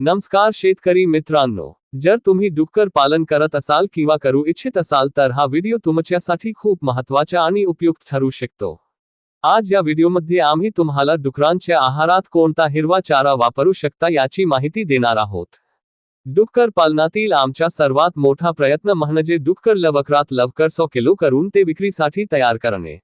नमस्कार शेतकरी मित्रांनो जर तुम्ही डुक्कर पालन करत असाल किंवा करू इच्छित असाल तर हा व्हिडिओ तुमच्यासाठी खूप महत्त्वाचा आणि उपयुक्त ठरू शकतो. आज या व्हिडिओमध्ये आम्ही तुम्हाला डुकरांच्या आहारात कोणता हिरवा चारा वापरू शकता याची माहिती देणार आहोत. डुक्कर पालनातील आमचा सर्वात मोठा प्रयत्न म्हणजे डुक्कर लवकरात लवकर सौ किलो करून ते विक्रीसाठी तयार करणे.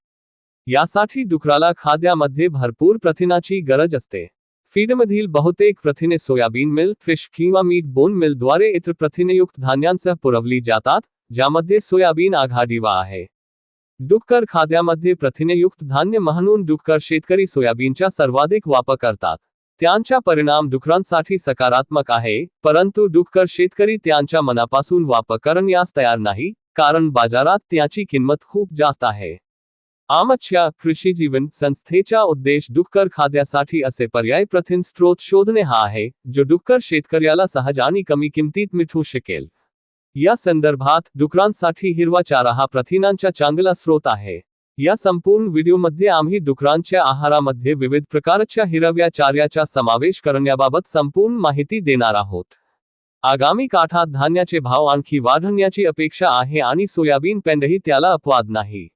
यासाठी डुकराला खाद्यामध्ये भरपूर प्रथिनाची गरज असते. फीडमधील बहुतेक प्रथिने सोयाबीन मिल्क फ़िश, किंवा, मीट, बोन मिलद्वारे इतर प्रथिनयुक्त धान्यांसह पुरवली जातात, ज्यामध्ये सोयाबीन आघाडीवा आहे. डुक्कर खाद्यामध्ये प्रथिनेयुक्त धान्य म्हणून डुक्कर शेतकरी सोयाबीनचा सर्वाधिक वापर करतात. त्यांचा परिणाम डुकरांसाठी सकारात्मक आहे, परंतु डुक्कर शेतकरी त्यांच्या मनापासून वापर करण्यास तयार नाही, कारण बाजारात त्याची किंमत खूप जास्त आहे. आमच्या कृषी जीवन संस्थेचा उद्देश डुक्कर खाद्यासाठी असे पर्याय प्रथिन स्त्रोत शोधणे हा आहे, जो डुक्कर शेतकऱ्याला सहज आणि कमी किमतीत मिळू शकेल. या संदर्भात डुकरांसाठी हिरवा चारा हा प्रथिनांचा चांगला स्रोत आहे. या संपूर्ण व्हिडिओमध्ये आम्ही डुकरांच्या आहारामध्ये विविध प्रकारच्या हिरव्या चार्याचा समावेश करण्याबाबत संपूर्ण माहिती देणार आहोत. आगामी काठात धान्याचे भाव आणखी वाढण्याची अपेक्षा आहे आणि सोयाबीन पेंडही त्याला अपवाद नाही.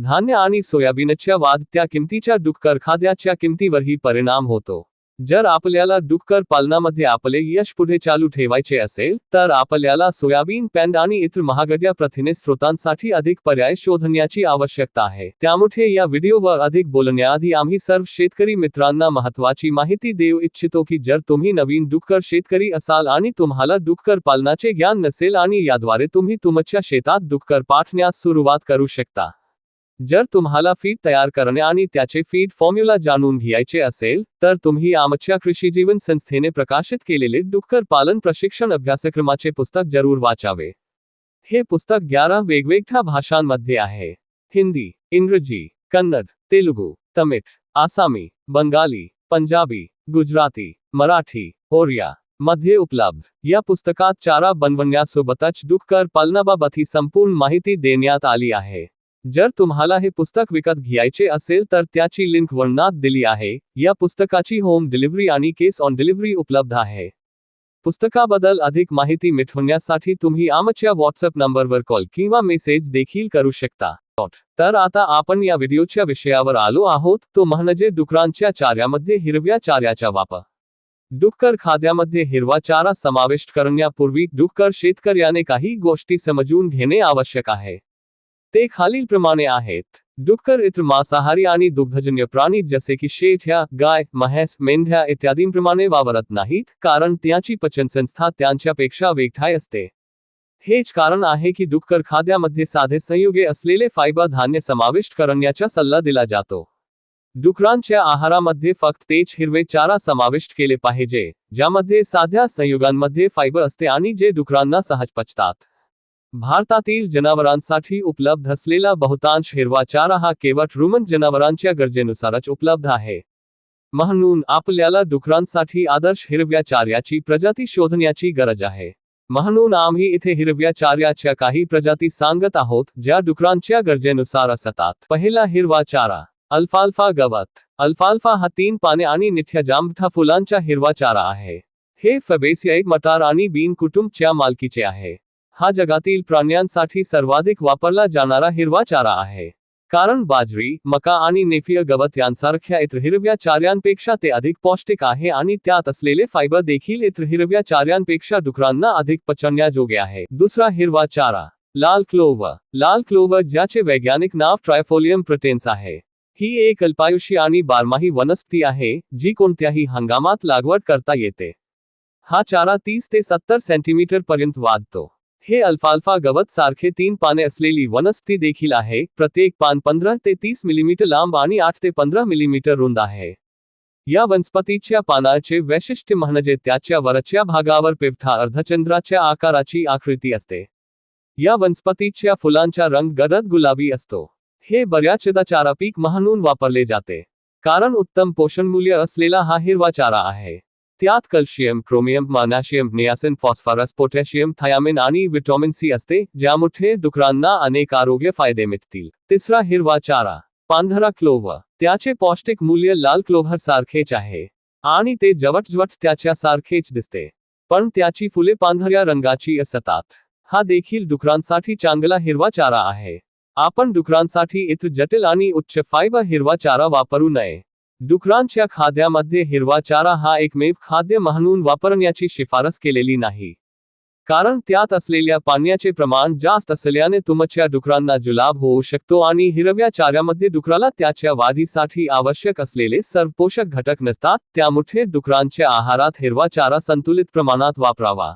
धान्य आणि सोयाबीनच्या वाढत्या किमतीच्या डुक्कर खाद्याच्या किमतीवरही परिणाम होतो जर आपल्याला डुक्कर पालनामध्ये आपले यश पुढे चालू ठेवायचे असेल तर आपल्याला सोयाबीन पॅन्ड आणि इतर महागड्या प्रथिने स्रोतांसाठी अधिक पर्याय शोधण्याची आवश्यकता आहे त्यामुळे या व्हिडिओवर अधिक बोलण्याआधी आम्ही सर्व शेतकरी मित्रांना महत्वाची माहिती देऊ इच्छितो की जर तुम्ही नवीन डुक्कर शेतकरी असाल आणि तुम्हाला डुक्कर पालनाचे ज्ञान नसेल आणि याद्वारे तुम्ही तुमच्या शेतात डुक्कर पाठण्यास सुरुवात करू शकता जर तुम्हाला फ़ीड तयार करणे आणि त्याचे फ़ीड फॉर्म्युला जाणून घ्यायचे असेल, तर तुम्ही आमच्या कृषी जीवन संस्थेने प्रकाशित केलेले डुक्कर पालन प्रशिक्षण अभ्यासक्रमाचे पुस्तक ज़रूर वाचावे. हे पुस्तक ग्यारा वेगवेगळ्या भाषांमध्ये आहे. हिंदी, इंग्रजी, कन्नड, तेलुगू, तमिळ, आसामी, बंगाली, पंजाबी, गुजराती, मराठी, ओरिया, मध्ये उपलब्ध. या पुस्तकात चारा बनवण्यासोबतच डुक्कर पालनाबाबत ही संपूर्ण माहिती देण्यात आली आहे. जर तुम्हाला हे पुस्तक विकत घ्यायचे असेल तर त्याची लिंक वर्णनात दिली आहे. या पुस्तकाची होम डिलिव्हरी आणि केस ऑन डिलिव्हरी उपलब्ध आहे. पुस्तकाबद्दल अधिक माहिती मिठवण्यासाठी तुम्ही आमच्या व्हॉट्सअप नंबरवर कॉल किंवा मेसेज देखील करू शकता. तर आता आपण या व्हिडिओच्या विषयावर आलो आहोत. तो म्हणजे डुकरांच्या चाऱ्यामध्ये हिरव्या चाऱ्याचा वापर. डुक्कर खाद्यामध्ये हिरवा चारा समाविष्ट करण्यापूर्वी डुक्कर शेतकऱ्याने काही गोष्टी समजून घेणे आवश्यक आहे. ते खालीलप्रमाणे आहेत. डुक्कर इतर मांसाहारी आणि दुग्धजन्य प्राणी जसे की शेठ्या गाय, म्हैस, मेंढ्या इत्यादींप्रमाणे वावरत नाहीत, कारण त्यांची पचनसंस्था त्यांच्यापेक्षा वेगठाय असते. हेच कारण आहे की डुक्कर खाद्यामध्ये साधे संयुगे असलेले फायबर धान्य समाविष्ट करण्याचा सल्ला दिला जातो. डुकरांच्या आहारामध्ये फक्त तेज हिरवे चारा समाविष्ट केले पाहिजे, ज्यामध्ये साध्या संयुगांमध्ये फायबर असते आणि जे डुकरांना सहज पचतात. भारतातील जनावरांसाठी उपलब्ध असलेला बहुतांश हिरवा चारा हा केवळ रुमन जनावरांच्या गरजेनुसारच उपलब्ध आहे. म्हणून आपल्याला डुकरांसाठी आदर्श हिरव्या चार्याची प्रजाती शोधण्याची गरज आहे. म्हणून आम्ही इथे हिरव्या चार्याच्या काही प्रजाती सांगत आहोत ज्या डुकरांच्या गरजेनुसार असतात. पहिला हिरवा चारा अल्फाल्फा गवत. अल्फाल्फा हा तीन पाने आणि निठ्या जांभठा फुलांचा हिरवा चारा आहे. हे फबेसियाई मटार आणि बीन कुटुंबच्या मालकीचे आहे. हा जगातील प्राण्यांसाठी सर्वाधिक वापरला जाणारा हिरवा चारा आहे. कारण बाजरी, मका आणि नेफिय गवत यांसारख्या इतर हिरव्या चार्यांपेक्षा ते अधिक पौष्टिक आहे आणि त्यात असलेले फायबर देखील इतर हिरव्या चार्यांपेक्षा डुकरांना अधिक पचण्याजोगे आहे. दुसरा हिरवा चारा, लाल क्लोवर लाल क्लोवर ज्याचे वैज्ञानिक नाव ट्रायफोलियम प्रोटेन्स आहे. ही एक अल्पायुषी आणि बारमाही वनस्पती आहे, जी कोणत्याही हंगामात लागवड करता येते. हा चारा तीस ते सत्तर सेंटीमीटर पर्यंत वाढतो. हे अल्फाल्फा गवत सारखे तीन पाने असलेली वनस्पती देखील आहे. प्रत्येक पान पंधरा ते तीस मिलीमीटर लांब आणि आठ ते पंधरा मिलीमीटर रुंद आहे. या वनस्पतीच्या पानाचे वैशिष्ट्य म्हणजे त्याच्या वरच्या भागावर पिवठा अर्धचंद्राच्या आकाराची आकृती असते. या वनस्पतीच्या फुलांचा रंग गडद गुलाबी असतो. हे बऱ्याचदा चारा पीक म्हणून वापरले जाते. कारण उत्तम पोषण मूल्य असलेला हा हिरवा चारा आहे. त्यात calcium chromium magnesium niacin phosphorus potassium thiamine आणि विटॅमिन सी असते ज्यामुळे डुकरांना अनेक आरोग्य फ़ायदे मिळतील. तिसरा हिरवा चारा, पांढरा क्लोव्हर त्याचे पौष्टिक मूल्य लाल क्लोव्हर सारखेच आहे. आणि ते जवटजवट त्याच्यासारखेच दिसते. पण त्याची फुले पांढऱ्या रंगाची असतात. हा देखील डुकरांसाठी चांगला हिरवा चारा आहे. आपण डुकरांसाठी इतर जटिल आणि उच्च फायबर हिरवा चारा वापरू नये. डुकरांच्या खाद्यामध्ये हिरवा चारा हा एकमेव खाद्य म्हणून वापरण्याची शिफारस केलेली नाही. कारण त्यात असलेल्या पाण्याचे प्रमाण जास्त असल्याने तुमच्या डुकरांना जुलाब होऊ शकतो आणि हिरव्या चाऱ्यामध्ये डुकराला त्याच्या वाढीसाठी आवश्यक असलेले सर्व पोषक घटक नसतात, त्यामुळे डुकरांच्या आहारात हिरवा चारा संतुलित प्रमाणात वापरावा.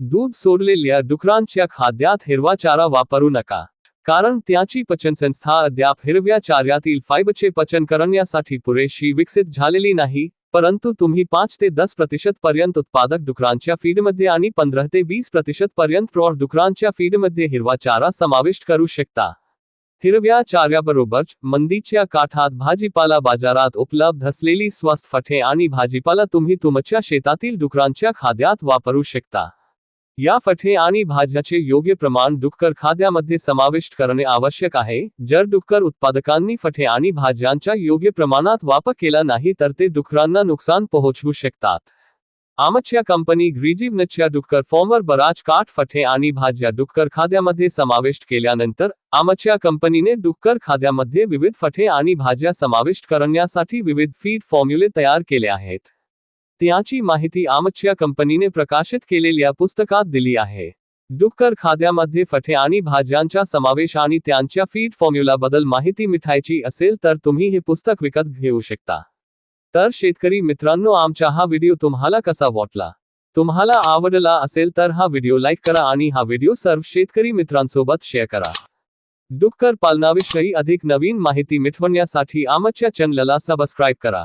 दूध सोडलेल्या डुकरांच्या खाद्यात हिरवा चारा वापरू नका. कारण त्याची पचनसंस्था अद्याप हिरव्या चाऱ्यातील फायबरचे पचन करण्यासाठी पुरेशी विकसित झालेली नाही, परंतु तुम्ही पाच ते दस प्रतिशत पर्यंत उत्पादक डुकरांच्या फीडमध्ये आणि पंधरा ते वीस प्रतिशत पर्यंत प्रौढ डुकरांच्या फीडमध्ये हिरवा चारा समाविष्ट करू शकता. हिरव्या चाऱ्याबरोबर मंदीच्या काठात भाजीपाला बाजारात उपलब्ध असलेली स्वस्त फटे आणि भाजीपाला तुम्ही तुमच्या शेतातील डुकरांच्या खाद्यात वापरू शकता. या फटे आणि भाज्याचे योग्य प्रमाण डुक्कर खाद्यामध्ये समाविष्ट करणे आवश्यक आहे. जर डुक्कर उत्पादकांनी फटे आणि भाज्यांचा योग्य प्रमाणात वापर केला नाही तर ते डुकरांना नुकसान पोहोचवू शकतात. आमच्या कंपनी ग्रीजीवनच्या डुक्कर फॉर्मवर बराच काठ फटे आणि भाज्या डुक्कर खाद्यामध्ये समाविष्ट केल्यानंतर आमच्या कंपनीने डुक्कर खाद्यामध्ये विविध फटे आणि भाज्या समाविष्ट करण्यासाठी विविध फ़ीड फॉर्म्युले तयार केले आहेत. त्याची माहिती आमच्या कंपनीने प्रकाशित केलेल्या पुस्तकात दिली आहे. डुक्कर खाद्यामध्ये फटे आणि भाज्यांचा समावेश आणि त्यांच्या फ़ीड फॉर्म्युलाबद्दल माहिती मिठायची असेल तर तुम्ही हे पुस्तक विकत घेऊ शकता. तर शेतकरी मित्रांनो, आमचा हा व्हिडिओ तुम्हाला कसा वाटला? तुम्हाला आवडला असेल तर हा व्हिडिओ लाईक करा आणि हा व्हिडिओ सर्व शेतकरी मित्रांसोबत शेअर करा. डुक्कर पालनाविषयी अधिक नवीन माहिती मिळवण्यासाठी आमच्या चॅनलला सबस्क्राईब करा.